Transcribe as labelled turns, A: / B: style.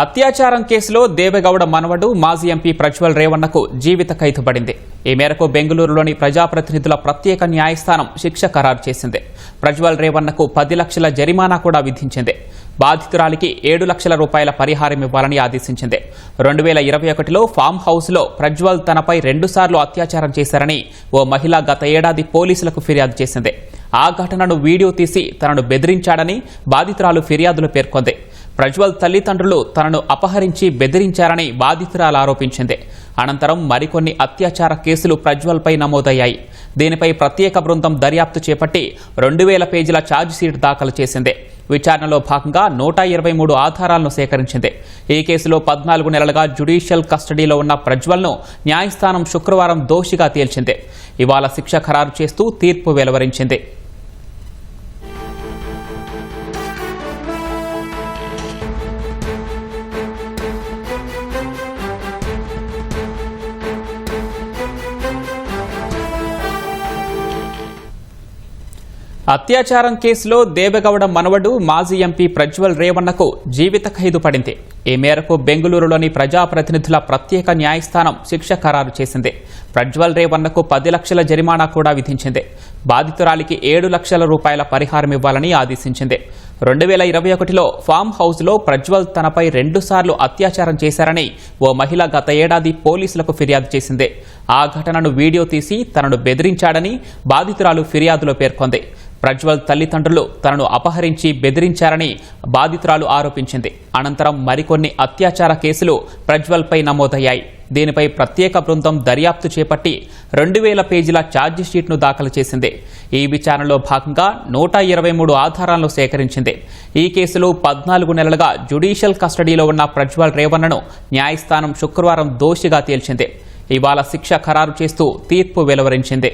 A: అత్యాచారం కేసులో దేవెగౌడ మనవడు మాజీ ఎంపీ ప్రజ్వల్ రేవణ్ణకు జీవిత ఖైదు పడింది ఈ మేరకు బెంగళూరులోని ప్రజాప్రతినిధుల ప్రత్యేక న్యాయస్థానం శిక్ష ఖరారు చేసింది. ప్రజ్వల్ రేవన్నకు పది లక్షల జరిమానా కూడా విధించింది. బాధితురాలికి ఏడు లక్షల రూపాయల పరిహారం ఇవ్వాలని ఆదేశించింది. రెండు వేల ఇరవై ఒకటిలో ఫామ్ హౌస్లో ప్రజ్వల్ తనపై రెండుసార్లు అత్యాచారం చేశారని ఓ మహిళ గత ఏడాది పోలీసులకు ఫిర్యాదు చేసింది. ఆ ఘటనను వీడియో తీసి తనను బెదిరించాడని బాధితురాలు ఫిర్యాదులు పేర్కొంది. ప్రజ్వల్ తల్లిదండ్రులు తనను అపహరించి బెదిరించారని బాధితురాలు ఆరోపించింది. అనంతరం మరికొన్ని అత్యాచార కేసులు ప్రజ్వల్పై నమోదయ్యాయి. దీనిపై ప్రత్యేక బృందం దర్యాప్తు చేపట్టి రెండు వేల పేజీల ఛార్జ్షీట్ దాఖలు చేసింది. విచారణలో భాగంగా నూట ఇరవై మూడు ఆధారాలను సేకరించింది. ఈ కేసులో పద్నాలుగు నెలలుగా జ్యుడిషియల్ కస్టడీలో ఉన్న ప్రజ్వల్ను న్యాయస్థానం శుక్రవారం దోషిగా తేల్చింది. ఇవాళ శిక్ష ఖరారు చేస్తూ తీర్పు వెలువరించింది. అత్యాచారం కేసులో దేవెగౌడ మనవడు మాజీ ఎంపీ ప్రజ్వల్ రేవన్నకు జీవిత ఖైదు పడింది. ఈ మేరకు బెంగళూరులోని ప్రజాప్రతినిధుల ప్రత్యేక న్యాయస్థానం శిక్ష ఖరారు చేసింది. ప్రజ్వల్ రేవన్నకు పది లక్షల జరిమానా కూడా విధించింది. బాధితురాలికి ఏడు లక్షల రూపాయల పరిహారం ఇవ్వాలని ఆదేశించింది. రెండు వేల ఇరవై ఒకటిలో ఫామ్ హౌస్లో ప్రజ్వల్ తనపై రెండుసార్లు అత్యాచారం చేశారని ఓ మహిళ గత ఏడాది పోలీసులకు ఫిర్యాదు చేసింది. ఆ ఘటనను వీడియో తీసి తనను బెదిరించాడని బాధితురాలు ఫిర్యాదులో పేర్కొంది. ప్రజ్వల్ తల్లిదండ్రులు తనను అపహరించి బెదిరించారని బాధితురాలు ఆరోపించింది. అనంతరం మరికొన్ని అత్యాచార కేసులు ప్రజ్వల్పై నమోదయ్యాయి. దీనిపై ప్రత్యేక బృందం దర్యాప్తు చేపట్టి రెండు వేల పేజీల ఛార్జిషీట్ను దాఖలు చేసింది. ఈ విచారణలో భాగంగా నూట ఇరవై మూడు ఆధారాలను సేకరించింది. ఈ కేసులో పద్నాలుగు నెలలుగా జుడీషియల్ కస్టడీలో ఉన్న ప్రజ్వల్ రేవణ్ణను న్యాయస్థానం శుక్రవారం దోషిగా తేల్చింది. ఇవాళ శిక్ష ఖరారు చేస్తూ తీర్పు వెలువరించింది.